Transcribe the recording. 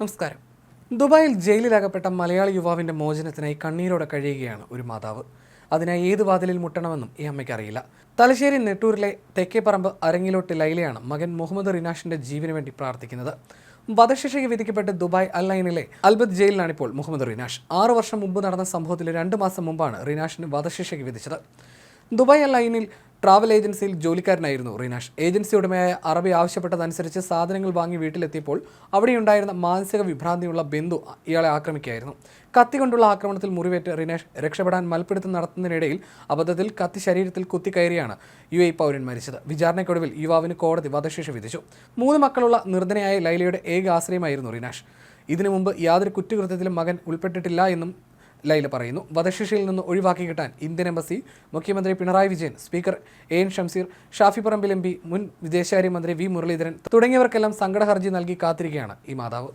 നമസ്കാരം. ദുബായിൽ ജയിലിലകപ്പെട്ട മലയാളി യുവാവിന്റെ മോചനത്തിനായി കണ്ണീരോടെ കഴിയുകയാണ് ഒരു മാതാവ്. അതിനായി ഏത് വാതിലിൽ മുട്ടണമെന്നും ഈ അമ്മയ്ക്ക് അറിയില്ല. തലശ്ശേരി നെട്ടൂരിലെ തെക്കേപ്പറമ്പ് അരങ്ങിലോട്ട് ലൈലയാണ് മകൻ മുഹമ്മദ് റിനാഷിന്റെ ജീവന് വേണ്ടി പ്രാർത്ഥിക്കുന്നത്. വധശിക്ഷയ്ക്ക് വിധിക്കപ്പെട്ട് ദുബായ് അൽലൈനിലെ അൽബത്ത് ജയിലിലാണ് ഇപ്പോൾ മുഹമ്മദ് റിനാഷ്. ആറു വർഷം മുമ്പ് നടന്ന സംഭവത്തിൽ രണ്ട് മാസം മുമ്പാണ് റിനാഷിന് വധശിക്ഷയ്ക്ക് വിധിച്ചത്. ദുബായ് അലൈനിൽ ട്രാവൽ ഏജൻസിയിൽ ജോലിക്കാരനായിരുന്നു റിനാഷ്. ഏജൻസി ഉടമയായ അറബി ആവശ്യപ്പെട്ടതനുസരിച്ച് സാധനങ്ങൾ വാങ്ങി വീട്ടിലെത്തിയപ്പോൾ അവിടെയുണ്ടായിരുന്ന മാനസിക വിഭ്രാന്തിയുള്ള ബന്ധു ഇയാളെ ആക്രമിക്കുകയായിരുന്നു. കത്തി കൊണ്ടുള്ള ആക്രമണത്തിൽ മുറിവേറ്റ് റിനേഷ് രക്ഷപ്പെടാൻ മൽപ്പിടുത്തം നടത്തുന്നതിനിടയിൽ അബദ്ധത്തിൽ കത്തി ശരീരത്തിൽ കുത്തിക്കയറിയാണ് യു എ പൗരൻ മരിച്ചത്. വിചാരണയ്ക്കൊടുവിൽ യുവാവിന് കോടതി വധശിക്ഷ വിധിച്ചു. മൂന്ന് മക്കളുള്ള നിർദ്ധനയായ ലൈലയുടെ ഏക ആശ്രയമായിരുന്നു റിനാഷ്. ഇതിനു മുമ്പ് യാതൊരു കുറ്റകൃത്യത്തിലും മകൻ ഉൾപ്പെട്ടിട്ടില്ല എന്നും ലൈല പറയുന്നു. വധശിക്ഷയിൽ നിന്ന് ഒഴിവാക്കി കിട്ടാൻ ഇന്ത്യൻ എംബസി മുഖ്യമന്ത്രി Pinarayi Vijayan speaker A N Shamseer Shafi Parambil M P മുൻ വിദേശകാര്യമന്ത്രി വി മുരളീധരൻ തുടങ്ങിയവർക്കെല്ലാം സങ്കട ഹർജി നൽകി കാത്തിരിക്കുകയാണ് ഈ മാതാവ്.